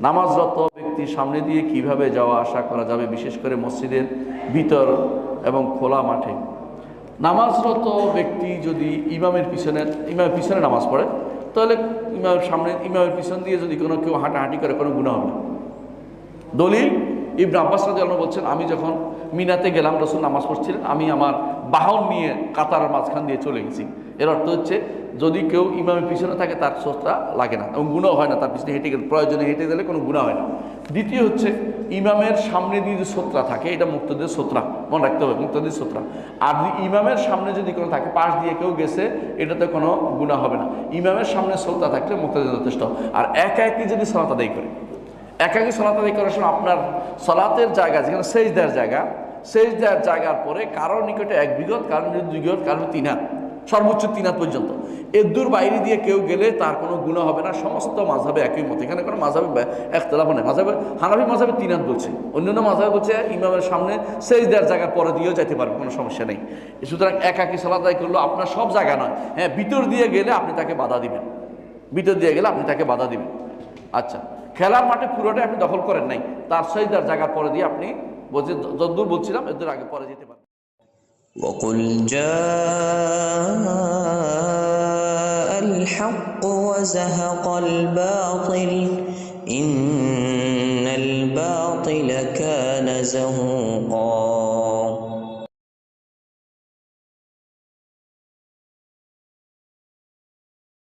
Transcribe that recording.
নামাজরত ব্যক্তির সামনে দিয়ে কীভাবে যাওয়া আসা করা যাবে, বিশেষ করে মসজিদের ভিতর এবং খোলা মাঠে। নামাজরত ব্যক্তি যদি ইমামের পিছনে ইমামের পিছনে নামাজ পড়ে, তাহলে ইমামের সামনে, ইমামের পিছন দিয়ে যদি কোনো কেউ হাঁটাহাঁটি করে, কোনো গুণা হবে দলিল, ইবনে আব্বাস রাদিয়াল্লাহু বলছেন, আমি যখন মিনাতে গেলাম, রসুল নামাজ পড়ছিলেন, আমি আমার বাহন নিয়ে কাতারের মাঝখান দিয়ে চলে গেছি। এর অর্থ হচ্ছে যদি কেউ ইমামের পিছনে থাকে, তার সোচটা লাগে না এবং গুণাও হয় না, তার পিছনে হেঁটে গেলে, প্রয়োজনে হেঁটে গেলে কোনো গুণা হয় না। দ্বিতীয় হচ্ছে, ইমামের সামনে দিয়ে যে সোত্রা থাকে, এটা মুক্তদের সোত্রা মনে রাখতে হবে মুক্তদের সোত্রা আর ইমামের সামনে যদি কোনো থাকে, পাশ দিয়ে কেউ গেছে, এটাতে কোনো গুণা হবে না। ইমামের সামনে সোত্রা থাকলে মুক্তদের যথেষ্ট। আর একা একই যদি সলাত আদায় করে একাকি সলাত আদায় করার সময় আপনার সলাতের জায়গা, যেখানে সেজ দেওয়ার জায়গা সেজ দেওয়ার জায়গার পরে কারোর নিকটে এক বিগত কারণ দুই বিগত কারণ তিন হাত। সর্বোচ্চ তিন হাত পর্যন্ত এর দূর বাইরে দিয়ে কেউ গেলে তার কোনো গুণ হবে না সমস্ত মাঝাবে একই মত এখানে কোনো মাঝাবে একতলাফ নেই মাঝাবে হানাফি মাঝাবে তিন হাত বলছে অন্যান্য মাঝাবে বলছে ইমামের সামনে সেজ দেওয়ার জায়গার পরে দিয়েও যেতে পারবে কোনো সমস্যা নেই সুতরাং একাকি সলাত আদায় করলেও আপনার সব জায়গা নয় হ্যাঁ ভিতর দিয়ে গেলে আপনি তাকে বাধা দিবেন ভিতর দিয়ে গেলে আপনি তাকে বাধা দিবেন আচ্ছা খেলার মাঠে পুরোটা আপনি দখল করেন নাই তার সহিদার জায়গা পরে দিয়ে আপনি বলছে যদ্দূর বলছিলাম এদের আগে পরে যেতে পারেন وقل جاء الحق وزهق الباطل إن الباطل كان زهوقا.